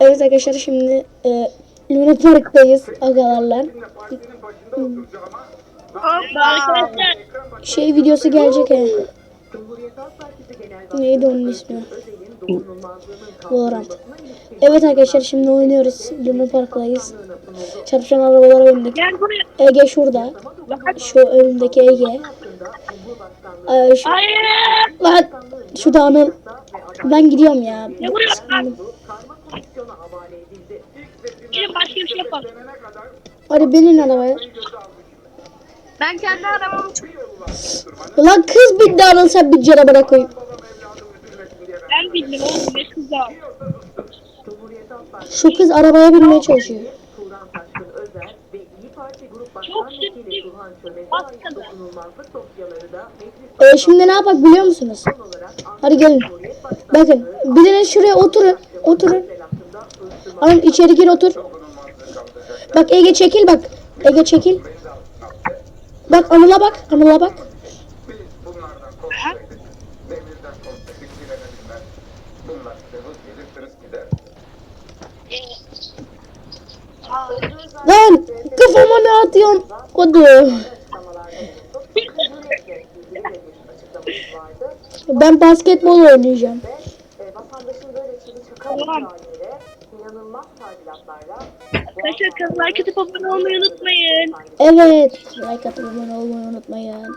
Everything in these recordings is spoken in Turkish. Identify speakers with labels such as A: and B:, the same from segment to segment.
A: Evet arkadaşlar şimdi e, Luna Park'tayız agalarla.
B: Arkadaşlar
A: Şey videosu gelecek he. Neydi onun ismi? Valorant. Evet arkadaşlar şimdi oynuyoruz. Luna Park'tayız. Çarpışan arabalara bindik. Ege şurada. Şu önümdeki Ege. Ee, şu,
B: Hayır.
A: lan şu da Anıl. Ben gidiyorum ya.
B: Ne vuruyorsun Gelin başka bir şey yapalım.
A: Hadi binin arabaya.
B: Ben kendi arabamı
A: Lan kız bindi Anıl sen bir arabana koyayım.
B: Ben bildim oğlum ne kızım.
A: Şu kız arabaya binmeye çalışıyor.
B: Çok ciddi.
A: Ee, şimdi ne yapak biliyor musunuz? Hadi gelin. Bakın biriniz şuraya oturun. Oturun. Anıl içeri gir otur. Bak Ege çekil bak. Ege çekil. Bak Anıl'a bak. Anıl'a bak. Lan kafama ne atıyorsun? Kodu. Ben basketbol oynayacağım.
B: Tamam.
C: İnanılmaz tadilatlarla
B: Arkadaşlar kanala like abone olmayı unutmayın.
A: Evet. Like atıp abone olmayı unutmayın.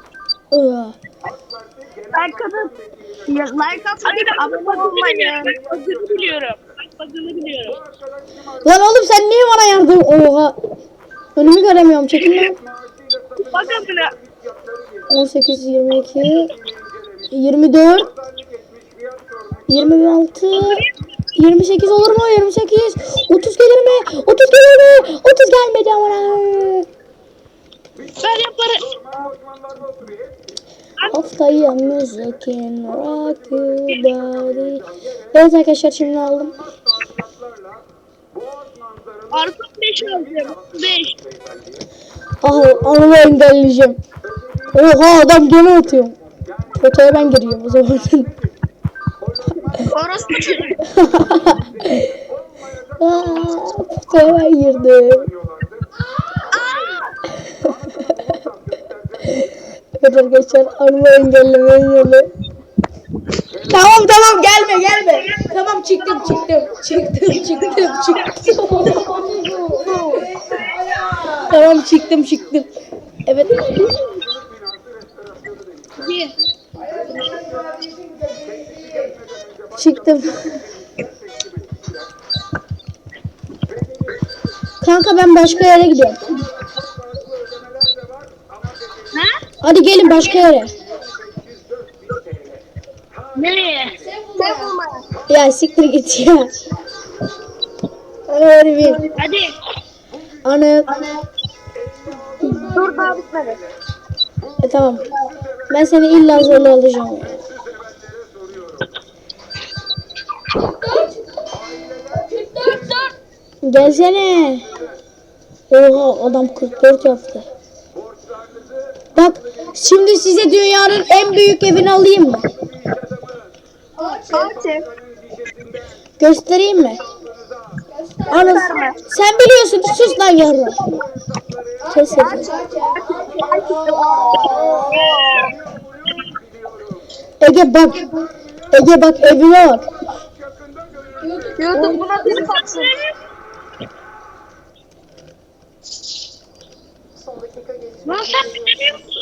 B: Like atın. Like atmayı abone olmayın. Ben adını biliyorum. Adını biliyorum.
A: Lan oğlum sen niye bana yardım? Oha. Önümü göremiyorum. Çekil lan.
B: Bakın buna.
A: 18, 22, 24, 26, 28 olur mu? 28, 30 gelir mi? 30 gelir mi? 30 gelmedi ama.
B: Ben yaparım.
A: Haftaya music in rock your body. Evet arkadaşlar şimdi aldım.
B: Arka 5 alacağım. 5.
A: Ah anımı engelleyeceğim. Oha adam gene atıyor. Potaya ben giriyorum o zaman. Aa, potaya ben girdim. Evet arkadaşlar anımı engellemeyi yolu. Tamam tamam gelme gelme. Tamam çıktım çıktım. Çıktım çıktım çıktım. tamam çıktım çıktım. Evet. Çıktım. Kanka ben başka yere gidiyorum.
B: Ha?
A: Hadi gelin başka yere.
B: Nereye? Sen bulma.
A: Ya siktir git ya. Hadi hadi bir.
B: Hadi. Dur daha bitmedi.
A: E, tamam. Ben seni illa zorla alacağım. Gelsene. Oha adam 44 yaptı. Bak şimdi size dünyanın en büyük evini alayım mı?
B: Kaçı?
A: Göstereyim mi? Anıl, sen biliyorsun sus lan yavrum. Kes. Ege bak. Ege bak evime bak.
B: YouTube buna bir baksın. Lan sen bilmiyor musun?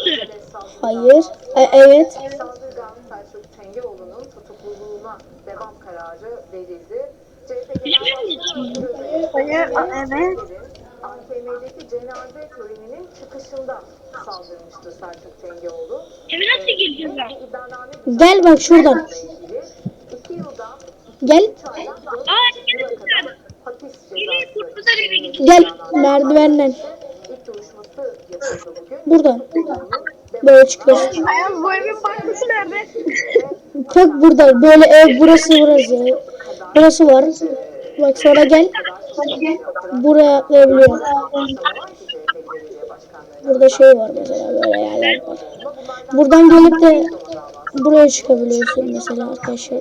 A: Hayır. E, evet.
C: Saldırgan Selçuk Çengeoğlu'nun tutukluluğuna devam kararı verildi. CHP
B: Bilmiyor
C: Genel
B: musun?
C: Başkanı
B: Hayır, evet.
C: AKM'deki cenaze töreninin çıkışında saldırmıştı Selçuk Çengeoğlu.
B: Eve nasıl gireceğiz lan?
A: Gel bak şuradan.
C: ilgili iki yıldan
A: Gel.
B: Aa,
C: yıla
B: evet,
C: kadar
A: Buradan. Böyle çıkıyorsun.
B: Ayaz bu evin bankası nerede?
A: Bak burada böyle ev burası burası. Burası var. Bak sonra gel. Buraya atlayabiliyorum. Burada şey var mesela böyle yerler var. Buradan gelip de buraya çıkabiliyorsun mesela arkadaşlar.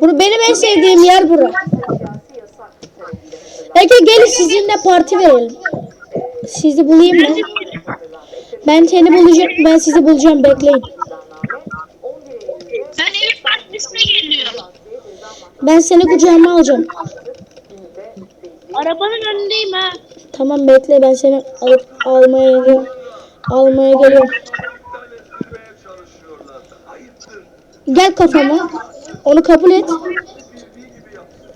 A: Bunu benim en sevdiğim yer bura. Ege gelin sizinle parti verelim. Sizi bulayım mı? Ben seni bulacağım. Ben sizi bulacağım. Bekleyin.
C: İddianame 11 Eylül'de
B: Ben ev partisine geliyorum.
A: Ben seni kucağıma alacağım.
B: Arabanın önündeyim ha.
A: Tamam bekle ben seni alıp almaya geliyorum. Almaya geliyorum. Gel kafama. Onu kabul et.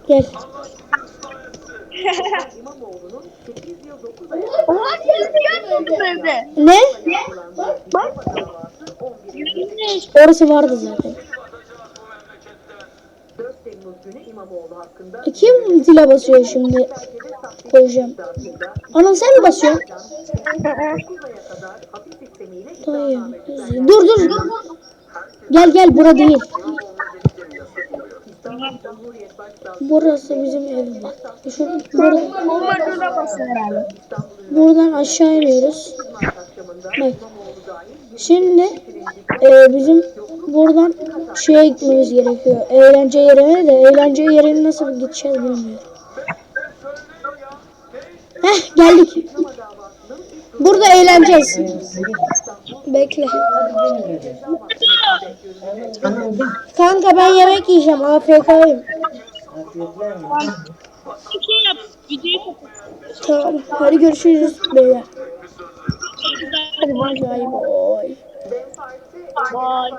A: Gel.
C: İmamoğlu'nun 8 yıl 9 ay
B: Oha kendisi gelmiyordu evde.
A: Ne?
B: Bak.
C: davası 11 Eylül'de
B: Güneş.
A: Orası vardı zaten.
C: 4 Temmuz günü İmamoğlu hakkında
A: E, Kim zile basıyor şimdi? Koyacağım. Anam sen mi basıyorsun?
C: 9 aya kadar hapis sistemiyle
A: Dayı.
C: iddianame düzenlendi.
A: Dur dur. Gel gel bura değil. Burası bizim ev bak. Şu, bura-
B: Bombardına basın herhalde.
A: buradan aşağı iniyoruz. Bak. Şimdi e, bizim buradan şeye gitmemiz gerekiyor. Eğlence yerine de eğlence yerine nasıl gideceğiz bilmiyorum. Heh geldik. Burada eğleneceğiz. Bekle. Kanka ben yemek yiyeceğim. AFK'yim. Tamam. Hadi görüşürüz beyler. Hadi bay bay.
B: Bye.